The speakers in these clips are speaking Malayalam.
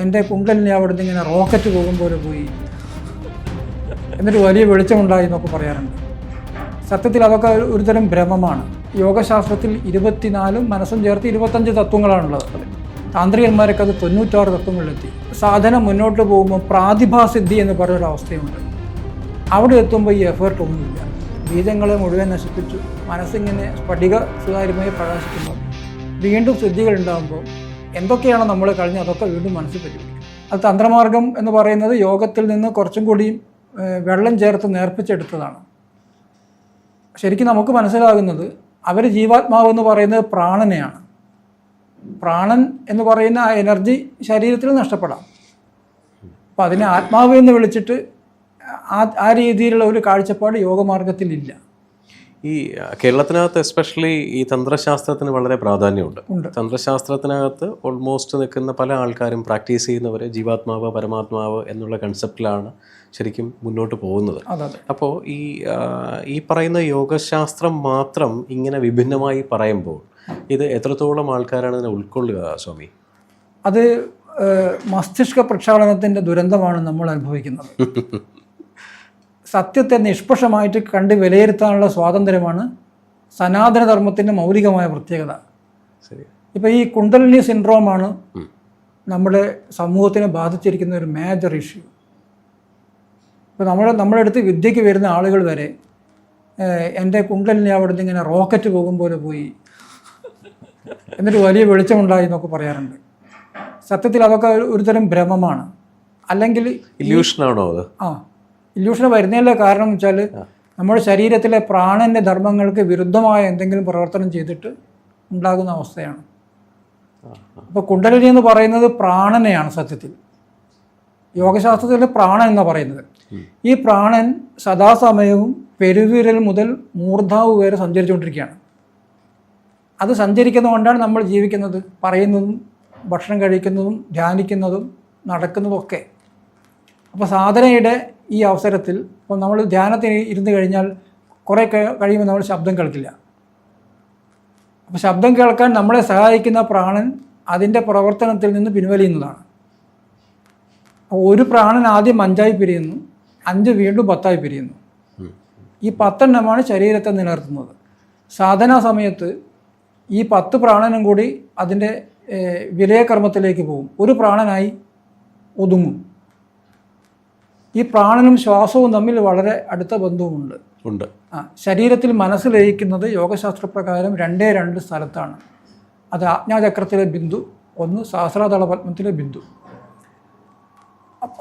എന്റെ കുണ്ടലിനെ അവിടുന്ന് ഇങ്ങനെ റോക്കറ്റ് പോകും പോലെ പോയി. എന്നിട്ട് വലിയ വെളിച്ചമുണ്ടായി എന്നൊക്കെ പറയാറുണ്ട്. സത്യത്തിൽ അതൊക്കെ ഒരുതരം ഭ്രമമാണ്. യോഗശാസ്ത്രത്തിൽ ഇരുപത്തിനാലും മനസ്സും ചേർത്ത് ഇരുപത്തഞ്ച് തത്വങ്ങളാണുള്ളത്. താന്ത്രികന്മാരൊക്കെ അത് തൊണ്ണൂറ്റാറ് തത്വങ്ങളിലെത്തി. സാധന മുന്നോട്ട് പോകുമ്പോൾ പ്രാതിഭാസിദ്ധി എന്ന് പറയുന്ന അവിടെ എത്തുമ്പോൾ ഈ എഫേർട്ട് ഒന്നുമില്ല. ബീജങ്ങളെ മുഴുവൻ നശിപ്പിച്ചു. മനസ്സിങ്ങനെ സ്ഫടിക സുതാര്യമായി പ്രകാശിക്കുമ്പോൾ വീണ്ടും സിദ്ധികൾ ഉണ്ടാകുമ്പോൾ എന്തൊക്കെയാണോ നമ്മൾ കഴിഞ്ഞ അതൊക്കെ വീണ്ടും മനസ്സിൽ പറ്റി അത് തന്ത്രമാർഗം എന്ന് പറയുന്നത് യോഗത്തിൽ നിന്ന് കുറച്ചും കൂടി വെള്ളം ചേർത്ത് നേർപ്പിച്ചെടുത്തതാണ്. ശരിക്കും നമുക്ക് മനസ്സിലാകുന്നത് അവർ ജീവാത്മാവ് എന്ന് പറയുന്നത് പ്രാണനെയാണ്. പ്രാണൻ എന്ന് പറയുന്ന ആ എനർജി ശരീരത്തിൽ നഷ്ടപ്പെടാം. അപ്പം അതിനെ ആത്മാവ് എന്ന് വിളിച്ചിട്ട് ആ ആ രീതിയിലുള്ള ഒരു കാഴ്ചപ്പാട് യോഗമാർഗത്തിലില്ല. ഈ കേരളത്തിനകത്ത് എസ്പെഷ്യലി ഈ തന്ത്രശാസ്ത്രത്തിന് വളരെ പ്രാധാന്യമുണ്ട്. തന്ത്രശാസ്ത്രത്തിനകത്ത് ഓൾമോസ്റ്റ് നിൽക്കുന്ന പല ആൾക്കാരും പ്രാക്ടീസ് ചെയ്യുന്നവർ ജീവാത്മാവ് പരമാത്മാവ് എന്നുള്ള കൺസെപ്റ്റിലാണ് ശരിക്കും മുന്നോട്ട് പോകുന്നത്. അപ്പോൾ ഈ ഈ പറയുന്ന യോഗശാസ്ത്രം മാത്രം ഇങ്ങനെ വിഭിന്നമായി പറയുമ്പോൾ ഇത് എത്രത്തോളം ആൾക്കാരാണ് ഇതിനെ ഉൾക്കൊള്ളുക സ്വാമി? അത് മസ്തിഷ്ക പ്രക്ഷാളനത്തിന്റെ ദുരന്തമാണ് നമ്മൾ അനുഭവിക്കുന്നത്. സത്യത്തെ നിഷ്പക്ഷമായിട്ട് കണ്ട് വിലയിരുത്താനുള്ള സ്വാതന്ത്ര്യമാണ് സനാതനധർമ്മത്തിന്റെ മൗലികമായ പ്രത്യേകത. ശരി. ഇപ്പോൾ ഈ കുണ്ടലിനി സിൻഡ്രോമാണ് നമ്മുടെ സമൂഹത്തിനെ ബാധിച്ചിരിക്കുന്ന ഒരു മേജർ ഇഷ്യൂ ഇപ്പോൾ നമ്മൾ നമ്മുടെ അടുത്ത് വിദ്യയ്ക്ക് വരുന്ന ആളുകൾ വരെ എന്റെ അവിടെ അവിടുന്ന് ഇങ്ങനെ റോക്കറ്റ് പോകും പോലെ പോയി. എന്നിട്ട് വലിയ വെളിച്ചമുണ്ടായി എന്നൊക്കെ പറയാറുണ്ട്. സത്യത്തിൽ അതൊക്കെ ഒരു- ഒരുതരം ഭ്രമമാണ്. അല്ലെങ്കിൽ ഇല്യൂഷനാണോ അത്? ആ. ഇല്യൂഷൻ വരുന്നതിന്റെ കാരണം എന്ന് വെച്ചാൽ നമ്മുടെ ശരീരത്തിലെ പ്രാണന്റെ ധർമ്മങ്ങൾക്ക് വിരുദ്ധമായ എന്തെങ്കിലും പ്രവർത്തനം ചെയ്തിട്ട് ഉണ്ടാകുന്ന അവസ്ഥയാണ്. അപ്പോൾ കുണ്ടലിനി എന്ന് പറയുന്നത് പ്രാണനെയാണ് സത്യത്തിൽ. യോഗശാസ്ത്രത്തിൽ പ്രാണൻ എന്ന് പറയുന്നത്. ഈ പ്രാണൻ സദാസമയവും പെരുവിരൽ മുതൽ മൂർധാവ് വരെ സഞ്ചരിച്ചുകൊണ്ടിരിക്കുകയാണ്. അത് സഞ്ചരിക്കുന്നതുകൊണ്ടാണ് നമ്മൾ ജീവിക്കുന്നത്. പറയുന്നതും ഭക്ഷണം കഴിക്കുന്നതും ധ്യാനിക്കുന്നതും നടക്കുന്നതും ഒക്കെ. അപ്പോൾ സാധനയുടെ ഈ അവസരത്തിൽ ഇപ്പോൾ നമ്മൾ ധ്യാനത്തിന് ഇരുന്ന് കഴിഞ്ഞാൽ കുറേ കഴിയുമ്പോൾ നമ്മൾ ശബ്ദം കേൾക്കില്ല. അപ്പോൾ ശബ്ദം കേൾക്കാൻ നമ്മളെ സഹായിക്കുന്ന പ്രാണൻ അതിന്റെ പ്രവർത്തനത്തിൽ നിന്ന് പിൻവലിയുന്നതാണ്. ഒരു പ്രാണൻ ആദ്യം അഞ്ചായി പിരിയുന്നു അഞ്ച് വീണ്ടും പത്തായി പിരിയുന്നു. ഈ പത്തെണ്ണമാണ് ശരീരത്തെ നിലനിർത്തുന്നത്. സാധനാ സമയത്ത് ഈ പത്ത് പ്രാണനും കൂടി അതിന്റെ വിലയകർമ്മത്തിലേക്ക് പോകും. ഒരു പ്രാണനായി ഒതുങ്ങും. ഈ പ്രാണനും ശ്വാസവും തമ്മിൽ വളരെ അടുത്ത ബന്ധവുമുണ്ട്. ഉണ്ട്. ആ ശരീരത്തിൽ മനസ്സ് ലയിക്കുന്നത് യോഗശാസ്ത്രപ്രകാരം രണ്ടേ രണ്ട് സ്ഥലത്താണ്. അത് ആജ്ഞാചക്രത്തിലെ ബിന്ദു ഒന്ന് സഹസ്രാതള പത്മത്തിലെ ബിന്ദു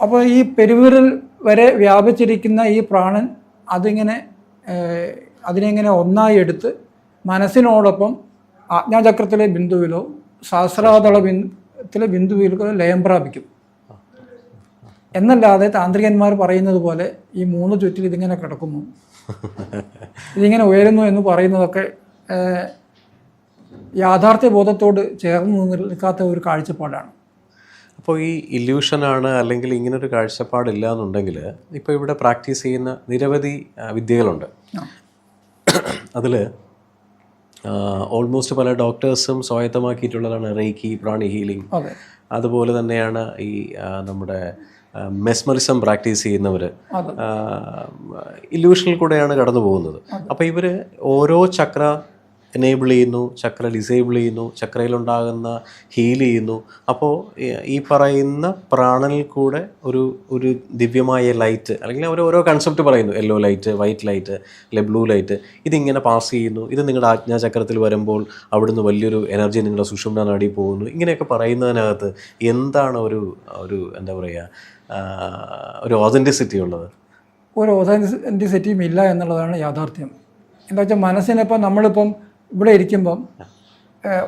അപ്പോൾ ഈ പെരുവിരൽ വരെ വ്യാപിച്ചിരിക്കുന്ന ഈ പ്രാണൻ അതിങ്ങനെ അതിനെങ്ങനെ ഒന്നായി എടുത്ത് മനസ്സിനോടൊപ്പം ആജ്ഞാചക്രത്തിലെ ബിന്ദുവിലോ സഹസ്രാതള ബിന്ദുത്തിലെ ബിന്ദുവിലോ ലയം പ്രാപിക്കും. എന്നല്ലാതെ താന്ത്രികന്മാർ പറയുന്നത് പോലെ ഈ മൂന്ന് ചുറ്റിൽ ഇതിങ്ങനെ കിടക്കുന്നു. ഇതിങ്ങനെ ഉയരുന്നു എന്ന് പറയുന്നതൊക്കെ യാഥാർത്ഥ്യ ബോധത്തോട് ചേർന്ന് നിൽക്കാത്ത ഒരു കാഴ്ചപ്പാടാണ്. അപ്പോൾ ഈ ഇല്യൂഷനാണ് അല്ലെങ്കിൽ ഇങ്ങനൊരു കാഴ്ചപ്പാടില്ല എന്നുണ്ടെങ്കിൽ ഇപ്പോൾ ഇവിടെ പ്രാക്ടീസ് ചെയ്യുന്ന നിരവധി വിദ്യകളുണ്ട്. അതിൽ ഓൾമോസ്റ്റ് പല ഡോക്ടേഴ്സും സ്വായത്തമാക്കിയിട്ടുള്ളതാണ് റേക്കി പ്രാണി ഹീലിംഗ് അതെ. അതുപോലെ തന്നെയാണ് ഈ നമ്മുടെ മെസ്മറിസം പ്രാക്ടീസ് ചെയ്യുന്നവർ ഇല്യൂഷനിൽ കൂടെയാണ് കടന്നു പോകുന്നത് അപ്പോൾ ഇവർ ഓരോ ചക്ര എനേബിൾ ചെയ്യുന്നു ചക്ര ഡിസേബിൾ ചെയ്യുന്നു ചക്രയിലുണ്ടാകുന്ന ഹീൽ ചെയ്യുന്നു. അപ്പോൾ ഈ പറയുന്ന പ്രാണനിൽ കൂടെ ഒരു ഒരു ദിവ്യമായ ലൈറ്റ് അല്ലെങ്കിൽ അവർ ഓരോ കൺസെപ്റ്റ് പറയുന്നു. യെല്ലോ ലൈറ്റ് വൈറ്റ് ലൈറ്റ് അല്ലെ ബ്ലൂ ലൈറ്റ് ഇതിങ്ങനെ പാസ് ചെയ്യുന്നു. ഇത് നിങ്ങളുടെ ആജ്ഞാചക്രത്തിൽ വരുമ്പോൾ അവിടുന്ന് വലിയൊരു എനർജി നിങ്ങളുടെ സുഷുമ്ന നാടി പോകുന്നു. ഇങ്ങനെയൊക്കെ പറയുന്നതിനകത്ത് എന്താണ് ഒരു ഒരു എന്താ പറയുക ഒരു ഓതന്റിസിറ്റി ഉള്ളത്? ഒരു ഓതന്റിസിറ്റിയും ഇല്ല എന്നുള്ളതാണ് യാഥാർത്ഥ്യം. എന്താ വെച്ചാൽ മനസ്സിനിപ്പം നമ്മളിപ്പം ഇവിടെ ഇരിക്കുമ്പം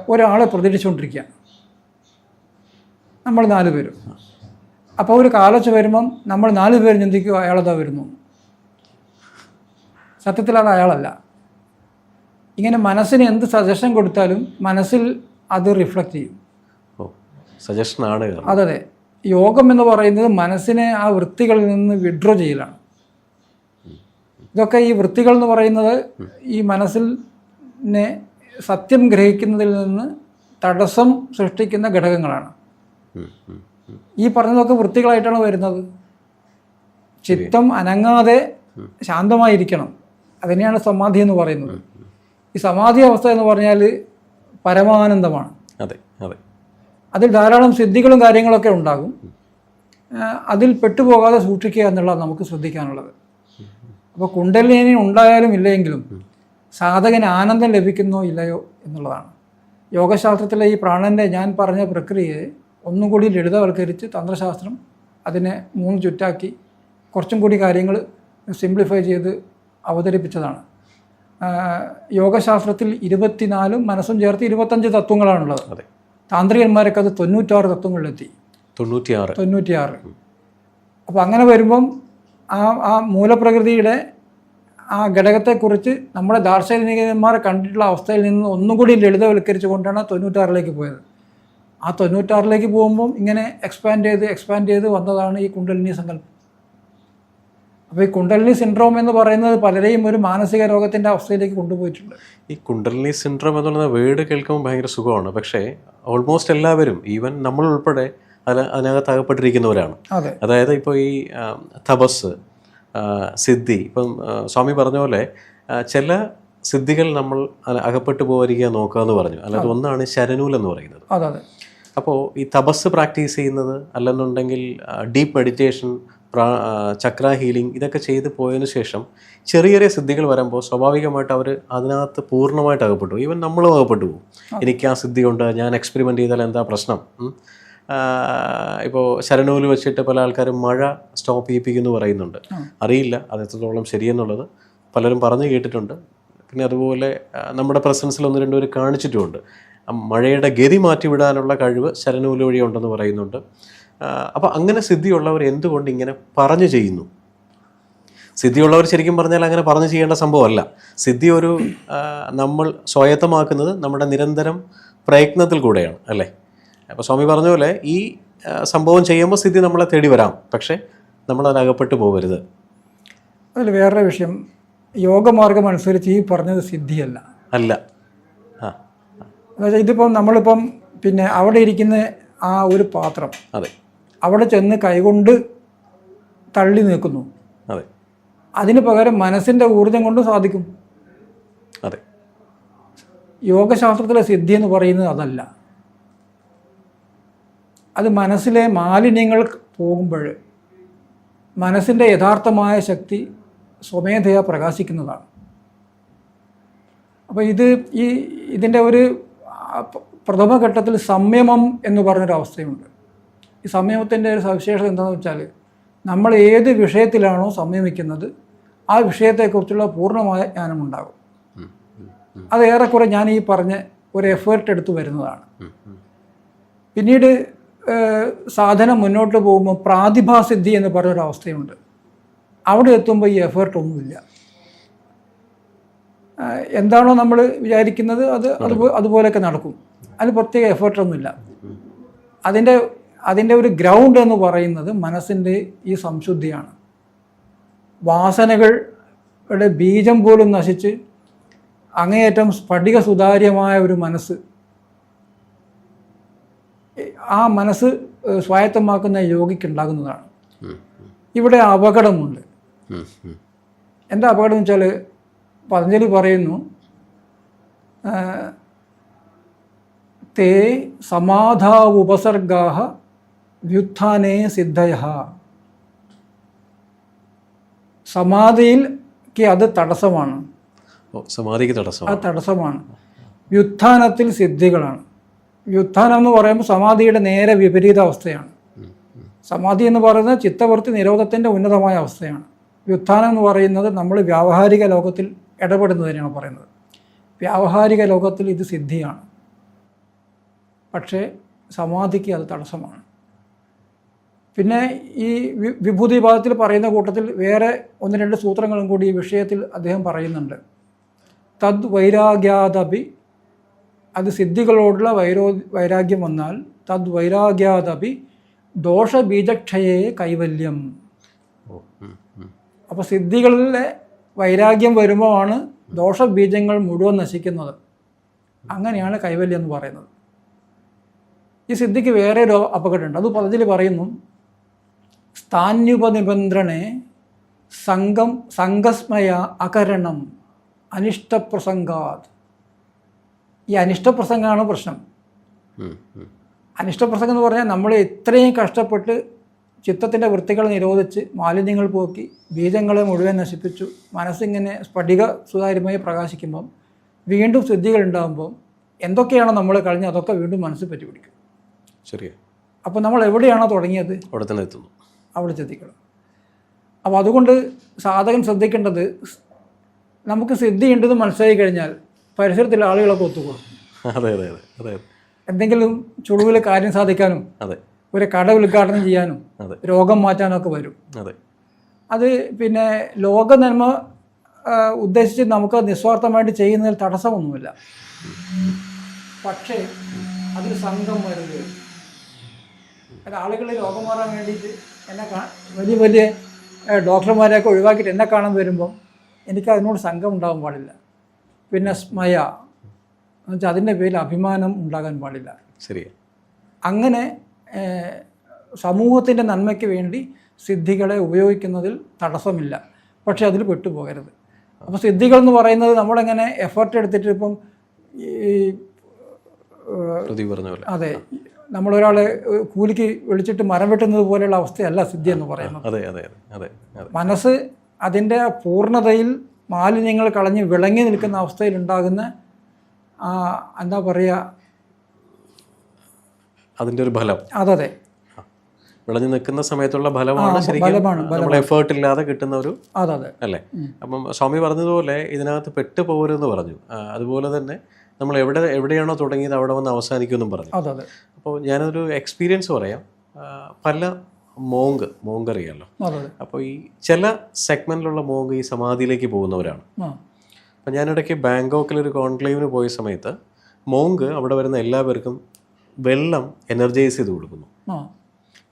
ഒരാളെ പ്രതീക്ഷിച്ചുകൊണ്ടിരിക്കുക. നമ്മൾ നാല് പേരും. അപ്പോൾ ഒരു കാലച്ച് വരുമ്പം നമ്മൾ നാല് പേര് ചിന്തിക്കും അയാളതാ വരുന്നു. സത്യത്തിൽ അത് അയാളല്ല. ഇങ്ങനെ മനസ്സിന് എന്ത് സജഷൻ കൊടുത്താലും മനസ്സിൽ അത് റിഫ്ലക്റ്റ് ചെയ്യും. സജഷൻ ആണ് അതെ അതെ യോഗം എന്ന് പറയുന്നത് മനസ്സിനെ ആ വൃത്തികളിൽ നിന്ന് വിഡ്രോ ചെയ്യലാണ്. ഇതൊക്കെ ഈ വൃത്തികൾ എന്ന് പറയുന്നത് ഈ മനസ്സിനെ സത്യം ഗ്രഹിക്കുന്നതിൽ നിന്ന് തടസ്സം സൃഷ്ടിക്കുന്ന ഘടകങ്ങളാണ്. ഈ പറഞ്ഞതൊക്കെ വൃത്തികളായിട്ടാണ് വരുന്നത്. ചിത്തം അനങ്ങാതെ ശാന്തമായിരിക്കണം. അതിനെയാണ് സമാധി എന്ന് പറയുന്നത്. ഈ സമാധി അവസ്ഥ എന്ന് പറഞ്ഞാൽ പരമാനന്ദമാണ്. അതെ അതെ. അതിൽ ധാരാളം സിദ്ധികളും കാര്യങ്ങളൊക്കെ ഉണ്ടാകും. അതിൽ പെട്ടുപോകാതെ സൂക്ഷിക്കുക എന്നുള്ളതാണ് നമുക്ക് ശ്രദ്ധിക്കാനുള്ളത്. അപ്പോൾ കുണ്ടലിനി ഉണ്ടായാലും ഇല്ലെങ്കിലും സാധകന് ആനന്ദം ലഭിക്കുന്നോ ഇല്ലയോ എന്നുള്ളതാണ്. യോഗശാസ്ത്രത്തിലെ ഈ പ്രാണന്റെ ഞാൻ പറഞ്ഞ പ്രക്രിയയെ ഒന്നും കൂടി ലളിതവൽക്കരിച്ച് തന്ത്രശാസ്ത്രം അതിനെ മൂന്ന് ചുറ്റാക്കി കുറച്ചും കൂടി കാര്യങ്ങൾ സിംപ്ലിഫൈ ചെയ്ത് അവതരിപ്പിച്ചതാണ്. യോഗശാസ്ത്രത്തിൽ ഇരുപത്തിനാലും മനസ്സും ചേർത്ത് ഇരുപത്തഞ്ച് തത്വങ്ങളാണുള്ളത്. അതെ. താന്ത്രികന്മാരൊക്കെ അത് തൊണ്ണൂറ്റാറ് തത്വങ്ങളിലെത്തി. തൊണ്ണൂറ്റിയാറ്. തൊണ്ണൂറ്റിയാറ്. അപ്പോൾ അങ്ങനെ വരുമ്പം ആ ആ മൂലപ്രകൃതിയുടെ ആ ഘടകത്തെക്കുറിച്ച് നമ്മുടെ ദാർശനികന്മാർ കണ്ടിട്ടുള്ള അവസ്ഥയിൽ നിന്ന് ഒന്നും കൂടി ലളിതവൽക്കരിച്ചുകൊണ്ടാണ് തൊണ്ണൂറ്റാറിലേക്ക് പോയത്. ആ തൊണ്ണൂറ്റാറിലേക്ക് പോകുമ്പം ഇങ്ങനെ എക്സ്പാൻഡ് ചെയ്ത് എക്സ്പാൻഡ് ചെയ്ത് വന്നതാണ് ഈ കുണ്ടലിനി സങ്കല്പം. അപ്പോൾ ഈ കുണ്ടലിനി സിൻഡ്രോം എന്ന് പറയുന്നത് പലരെയും ഒരു മാനസിക രോഗത്തിന്റെ അവസ്ഥയിലേക്ക് കൊണ്ടുപോയിട്ടുണ്ട്. ഈ കുണ്ടലിനി സിൻഡ്രോം എന്നുള്ള വേർഡ് കേൾക്കുമ്പോൾ ഭയങ്കര സുഖമാണ്. പക്ഷേ ഓൾമോസ്റ്റ് എല്ലാവരും ഈവൻ നമ്മൾ ഉൾപ്പെടെ അതിന് അതിനകത്ത് അകപ്പെട്ടിരിക്കുന്നവരാണ്. അതായത് ഇപ്പോൾ ഈ തപസ് സിദ്ധി. ഇപ്പം സ്വാമി പറഞ്ഞ പോലെ ചില സിദ്ധികൾ നമ്മൾ അകപ്പെട്ടു പോകാതിരിക്കുക നോക്കുക എന്ന് പറഞ്ഞു. അല്ലാതെ ഒന്നാണ് ശരനൂൽ എന്ന് പറയുന്നത്. അപ്പോൾ ഈ തപസ് പ്രാക്ടീസ് ചെയ്യുന്നത് അല്ലെന്നുണ്ടെങ്കിൽ ഡീപ്പ് മെഡിറ്റേഷൻ ചക്ര ഹീലിംഗ് ഇതൊക്കെ ചെയ്ത് പോയതിനു ശേഷം ചെറിയ ചെറിയ സിദ്ധികൾ വരുമ്പോൾ സ്വാഭാവികമായിട്ട് അവർ അതിനകത്ത് പൂർണമായിട്ട് അകപ്പെട്ടു. ഈവൻ നമ്മളും അകപ്പെട്ടു പോകും. എനിക്ക് ആ സിദ്ധി ഉണ്ട് ഞാൻ എക്സ്പെരിമെന്റ് ചെയ്താൽ എന്താ പ്രശ്നം? ഇപ്പോൾ ശരണൂൽ വെച്ചിട്ട് പല ആൾക്കാരും മഴ സ്റ്റോപ്പ് ചെയ്യിപ്പിക്കുന്നു പറയുന്നുണ്ട്. അറിയില്ല അത് എത്രത്തോളം ശരിയെന്നുള്ളത് പലരും പറഞ്ഞു കേട്ടിട്ടുണ്ട്. പിന്നെ അതുപോലെ നമ്മുടെ പ്രസൻസിൽ ഒന്ന് രണ്ടുപേർ കാണിച്ചിട്ടുമുണ്ട് മഴയുടെ ഗതി മാറ്റിവിടാനുള്ള കഴിവ് ശരനൂൽ വഴി ഉണ്ടെന്ന് പറയുന്നുണ്ട്. അപ്പോൾ അങ്ങനെ സിദ്ധിയുള്ളവർ എന്തുകൊണ്ട് ഇങ്ങനെ പറഞ്ഞു ചെയ്യുന്നു? സിദ്ധിയുള്ളവർ ശരിക്കും പറഞ്ഞാൽ അങ്ങനെ പറഞ്ഞു ചെയ്യേണ്ട സംഭവമല്ല. സിദ്ധി ഒരു നമ്മൾ സ്വായത്തമാക്കുന്നത് നമ്മുടെ നിരന്തരം പ്രയത്നത്തിൽ കൂടെയാണ് അല്ലേ? അപ്പോൾ സ്വാമി പറഞ്ഞ പോലെ ഈ സംഭവം ചെയ്യുമ്പോൾ സ്ഥിതി നമ്മളെ തേടി വരാം. പക്ഷേ നമ്മൾ അതിനകപ്പെട്ട് പോകരുത്. അതിൽ വേറൊരു വിഷയം. യോഗമാർഗം അനുസരിച്ച് ഈ പറഞ്ഞത് സിദ്ധിയല്ല. അല്ല. എന്നുവെച്ചാൽ ഇതിപ്പം നമ്മളിപ്പം പിന്നെ അവിടെ ഇരിക്കുന്ന ആ ഒരു പാത്രം അതെ. അവിടെ ചെന്ന് കൈകൊണ്ട് തള്ളി നിൽക്കുന്നു അതെ. അതിന് പകരം മനസ്സിന്റെ ഊർജം കൊണ്ട് സാധിക്കും. അതെ. യോഗശാസ്ത്രത്തിലെ സിദ്ധി എന്ന് പറയുന്നത് അതല്ല. അത് മനസ്സിലെ മാലിന്യങ്ങൾ പോകുമ്പോൾ മനസ്സിന്റെ യഥാർത്ഥമായ ശക്തി സ്വമേധയാ പ്രകാശിക്കുന്നതാണ്. അപ്പോൾ ഇത് ഈ ഇതിന്റെ ഒരു പ്രഥമ ഘട്ടത്തിൽ പ്രഥമഘട്ടത്തിൽ സംയമം എന്ന് പറഞ്ഞൊരു അവസ്ഥയുണ്ട്. ഈ സംയമത്തിന്റെ ഒരു സവിശേഷത എന്താണെന്ന് വെച്ചാൽ നമ്മൾ ഏത് വിഷയത്തിലാണോ സംയമിക്കുന്നത് ആ വിഷയത്തെക്കുറിച്ചുള്ള പൂർണമായ ജ്ഞാനമുണ്ടാകും. അത് ഏറെക്കുറെ ഞാൻ ഈ പറഞ്ഞ ഒരു എഫേർട്ട് എടുത്തു വരുന്നതാണ്. പിന്നീട് സാധനം മുന്നോട്ട് പോകുമ്പോൾ പ്രാതിഭാസിദ്ധി എന്ന് പറഞ്ഞൊരു അവസ്ഥയുണ്ട് അവിടെ എത്തുമ്പോൾ ഈ എഫേർട്ട് ഒന്നുമില്ല. എന്താണോ നമ്മൾ വിചാരിക്കുന്നത് അത് അതുപോലെ അതുപോലെയൊക്കെ നടക്കും. അതിന് പ്രത്യേക എഫേർട്ടൊന്നുമില്ല അതിന്റെ അതിന്റെ ഒരു ഗ്രൗണ്ട് എന്ന് പറയുന്നത് മനസ്സിന്റെ ഈ സംശുദ്ധിയാണ്. വാസനകളുടെ ബീജം പോലും നശിച്ച് അങ്ങേയറ്റം സ്ഫടിക സുതാര്യമായ ഒരു മനസ്സ് ആ മനസ്സ് സ്വായത്തമാക്കുന്ന യോഗിക്ക് ഉണ്ടാകുന്നതാണ് ഉം, ഉം, ഇവിടെ അപകടമുണ്ട്. എന്താ അപകടം എന്ന് വെച്ചാൽ പതഞ്ജലി പറയുന്നു തേ തേ സമാധാവുപസർഗാഹ വ്യുത്ഥാനേ സിദ്ധയ സമാധിയിൽക്ക് അത് തടസ്സമാണ്. സമാധിക്ക് അത് തടസ്സമാണ് തടസ്സമാണ്. വ്യുത്ഥാനത്തിൽ സിദ്ധികളാണ്. വ്യുത്ഥാനം എന്ന് പറയുമ്പോൾ സമാധിയുടെ നേരെ വിപരീത അവസ്ഥയാണ്. സമാധി എന്ന് പറയുന്നത് ചിത്തവൃത്തി നിരോധത്തിന്റെ ഉന്നതമായ അവസ്ഥയാണ്. വ്യുത്ഥാനം എന്ന് പറയുന്നത് നമ്മൾ വ്യാവഹാരിക ലോകത്തിൽ ഇടപെടുന്നതിനാണ് പറയുന്നത്. വ്യാവഹാരിക ലോകത്തിൽ ഇത് സിദ്ധിയാണ്. പക്ഷേ സമാധിക്ക് അത് തടസ്സമാണ്. പിന്നെ ഈ വിഭൂതി വിഭാഗത്തിൽ പറയുന്ന കൂട്ടത്തിൽ വേറെ ഒന്ന് രണ്ട് സൂത്രങ്ങളും കൂടി ഈ വിഷയത്തിൽ അദ്ദേഹം പറയുന്നുണ്ട്. തദ് വൈരാഗ്യാദപി അത് സിദ്ധികളോടുള്ള വൈരോ വൈരാഗ്യം വന്നാൽ തദ് വൈരാഗ്യാദപി ദോഷബീജക്ഷയെ കൈവല്യം. അപ്പോൾ സിദ്ധികളിലെ വൈരാഗ്യം വരുമ്പോഴാണ് ദോഷബീജങ്ങൾ മുഴുവൻ നശിക്കുന്നത്. അങ്ങനെയാണ് കൈവല്യം എന്ന് പറയുന്നത്. ഈ സിദ്ധിക്ക് വേറെ ഒരു അപകടമുണ്ട്. അത് പദത്തിൽ പറയുന്നു സ്ഥാന്യുപനിബന്ധനെ സംഘം സംഘസ്മയ അകരണം അനിഷ്ടപ്രസംഗാത്. ഈ അനിഷ്ടപ്രസംഗമാണ് പ്രശ്നം. അനിഷ്ടപ്രസംഗം എന്ന് പറഞ്ഞാൽ നമ്മൾ ഇത്രയും കഷ്ടപ്പെട്ട് ചിത്തത്തിന്റെ വൃത്തികൾ നിരോധിച്ച് മാലിന്യങ്ങൾ പോക്കി ബീജങ്ങളെ മുഴുവൻ നശിപ്പിച്ചു മനസ്സിങ്ങനെ സ്ഫടിക സുതാര്യമായി പ്രകാശിക്കുമ്പം വീണ്ടും സ്ഥിതികൾ ഉണ്ടാകുമ്പം എന്തൊക്കെയാണോ നമ്മൾ കളഞ്ഞ് അതൊക്കെ വീണ്ടും മനസ്സിൽ പറ്റി പിടിക്കും ശരിയാ. അപ്പോൾ നമ്മൾ എവിടെയാണോ തുടങ്ങിയത്? അവിടെ തന്നെ എത്തുന്നു. അവിടെ ശ്രദ്ധിക്കണം. അപ്പോൾ അതുകൊണ്ട് സാധകൻ ശ്രദ്ധിക്കേണ്ടത് നമുക്ക് സിദ്ധി ഉണ്ടെന്ന് മനസ്സിലായി കഴിഞ്ഞാൽ പരിസരത്തിലെ ആളുകളൊക്കെ ഒത്തുകൂടും. അതെ അതെ അതെ അതെ. എന്തെങ്കിലും ചുളിവിൽ കാര്യം സാധിക്കാനും അതെ. ഒരു കട ഉദ്ഘാടനം ചെയ്യാനും അതെ. രോഗം മാറ്റാനൊക്കെ വരും. അതെ. അത് പിന്നെ ലോക നന്മ ഉദ്ദേശിച്ച് നമുക്ക് നിസ്വാർത്ഥമായിട്ട് ചെയ്യുന്നതിൽ തടസ്സമൊന്നുമില്ല. പക്ഷേ അതിൽ സംഘം വരുന്നത് അത് ആളുകൾ രോഗം മാറാൻ വേണ്ടിയിട്ട് എന്നെ കാ വലിയ വലിയ ഡോക്ടർമാരെയൊക്കെ ഒഴിവാക്കിയിട്ട് എന്നെ കാണാൻ വരുമ്പം എനിക്ക് അതിനോട് സംഘം ഉണ്ടാകാൻ പാടില്ല. പിന്നെ സ്മയ എന്ന് വെച്ചാൽ അതിന്റെ പേരിൽ അഭിമാനം ഉണ്ടാകാൻ പാടില്ല. ശരി അങ്ങനെ സമൂഹത്തിന്റെ നന്മയ്ക്ക് വേണ്ടി സിദ്ധികളെ ഉപയോഗിക്കുന്നതിൽ തടസ്സമില്ല. പക്ഷേ അതിൽ പെട്ടുപോകരുത്. അപ്പോൾ സിദ്ധികൾ എന്ന് പറയുന്നത് നമ്മളെങ്ങനെ എഫർട്ട് എടുത്തിട്ട് ഇപ്പം ഈ പ്രതി പറഞ്ഞ പോലെ. അതെ നമ്മളൊരാളെ ഏഹ്, കൂലിക്ക് വിളിച്ചിട്ട് മരം വെട്ടുന്നത് പോലെയുള്ള അവസ്ഥയല്ല സിദ്ധി എന്ന് പറയുന്നത്. മനസ്സ് അതിന്റെ പൂർണതയിൽ മാലിന്യങ്ങൾ കളഞ്ഞ് വിളങ്ങി നിൽക്കുന്ന അവസ്ഥയിലുണ്ടാകുന്ന എന്താ പറയുക അതിന്റെ ഒരു ഫലം. അതെ വിളഞ്ഞു നിൽക്കുന്ന സമയത്തുള്ള ഫലമാണ് ശരിക്കും എഫേർട്ട് ഇല്ലാതെ കിട്ടുന്ന ഒരു അല്ലേ? അപ്പം സ്വാമി പറഞ്ഞതുപോലെ ഇതിനകത്ത് പെട്ടു പോകരുതെന്ന് പറഞ്ഞു അതുപോലെ തന്നെ നമ്മൾ എവിടെ എവിടെയാണോ തുടങ്ങിയത് അവിടെ വന്ന് അവസാനിക്കുമെന്നും പറഞ്ഞു. അപ്പോൾ ഞാനൊരു എക്സ്പീരിയൻസ് പറയാം. പല മോങ്ക് മോങ്ക് അറിയാമല്ലോ അപ്പോൾ ഈ ചില സെഗ്മെന്റിലുള്ള മോങ്ക് ഈ സമാധിയിലേക്ക് പോകുന്നവരാണ്. അപ്പം ഞാനിടയ്ക്ക് ബാങ്കോക്കിൽ ഒരു കോൺക്ലേവിന് പോയ സമയത്ത് മോങ്ക് അവിടെ വരുന്ന എല്ലാവർക്കും വെള്ളം എനർജൈസ് ചെയ്ത് കൊടുക്കുന്നു.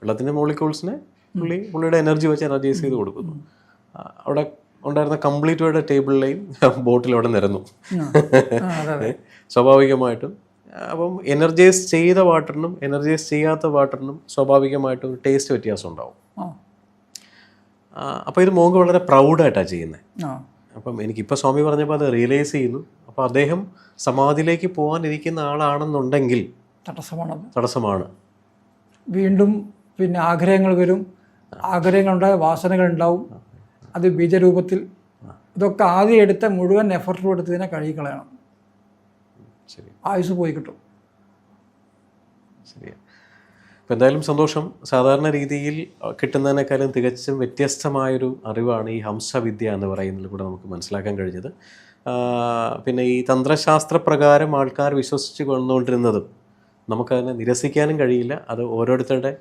വെള്ളത്തിന്റെ വെള്ളത്തിന്റെ മോളിക്യൂൾസിനെ പുള്ളി പുള്ളിയുടെ എനർജി വെച്ച് എനർജൈസ് ചെയ്ത് കൊടുക്കുന്നു. അവിടെ ഉണ്ടായിരുന്ന കംപ്ലീറ്റ് ടേബിളിലെയും ബോട്ടിൽ അവിടെ നിരന്നു സ്വാഭാവികമായിട്ടും അപ്പം എനർജൈസ് ചെയ്ത വാട്ടറിനും എനർജൈസ് ചെയ്യാത്ത വാട്ടറിനും സ്വാഭാവികമായിട്ടും ഒരു ടേസ്റ്റ് വ്യത്യാസം ഉണ്ടാവും. അപ്പോൾ ഇത് മോങ്ക് വളരെ പ്രൗഡായിട്ടാണ് ചെയ്യുന്നത് അപ്പം എനിക്കിപ്പോൾ സ്വാമി പറഞ്ഞപ്പോൾ അത് റിയലൈസ് ചെയ്യുന്നു. അപ്പോൾ അദ്ദേഹം സമാധിയിലേക്ക് പോകാൻ ഇരിക്കുന്ന ആളാണെന്നുണ്ടെങ്കിൽ തടസ്സമാണ് തടസ്സമാണ്. വീണ്ടും പിന്നെ ആഗ്രഹങ്ങൾ വരും. ആഗ്രഹങ്ങളുണ്ടായ വാസനകൾ ഉണ്ടാവും അത് ബീജരൂപത്തിൽ ഇതൊക്കെ ആദ്യം എടുത്ത മുഴുവൻ എഫർട്ടും എടുത്തതിനെ കഴുകിക്കളയണം ശരി ആയുസ് പോയി കിട്ടും. ശരിയാണ് അപ്പം എന്തായാലും സന്തോഷം. സാധാരണ രീതിയിൽ കിട്ടുന്നതിനേക്കാളും തികച്ചും വ്യത്യസ്തമായൊരു അറിവാണ് ഈ ഹംസവിദ്യ എന്ന് പറയുന്നതിൽ കൂടെ നമുക്ക് മനസ്സിലാക്കാൻ കഴിഞ്ഞത്. പിന്നെ ഈ തന്ത്രശാസ്ത്ര പ്രകാരം ആൾക്കാർ വിശ്വസിച്ച് കൊണ്ടുകൊണ്ടിരുന്നതും നമുക്കതിനെ നിരസിക്കാനും കഴിയില്ല. അത് ഓരോരുത്തരുടെ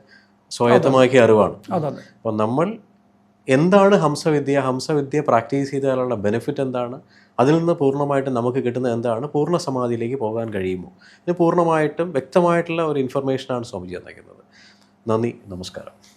സ്വായത്തമാക്കിയ അറിവാണ്. അപ്പം അപ്പോൾ നമ്മൾ എന്താണ് ഹംസവിദ്യ? ഹംസവിദ്യ പ്രാക്ടീസ് ചെയ്താലുള്ള ബെനിഫിറ്റ് എന്താണ്? അതിൽ നിന്ന് പൂർണമായിട്ടും നമുക്ക് കിട്ടുന്ന എന്താണ്? പൂർണ സമാധിയിലേക്ക് പോകാൻ കഴിയുമോ? ഇത് പൂർണമായിട്ടും വ്യക്തമായിട്ടുള്ള ഒരു ഇൻഫർമേഷനാണ് സ്വാമിജി തന്നിരിക്കുന്നത്. നന്ദി. നമസ്കാരം.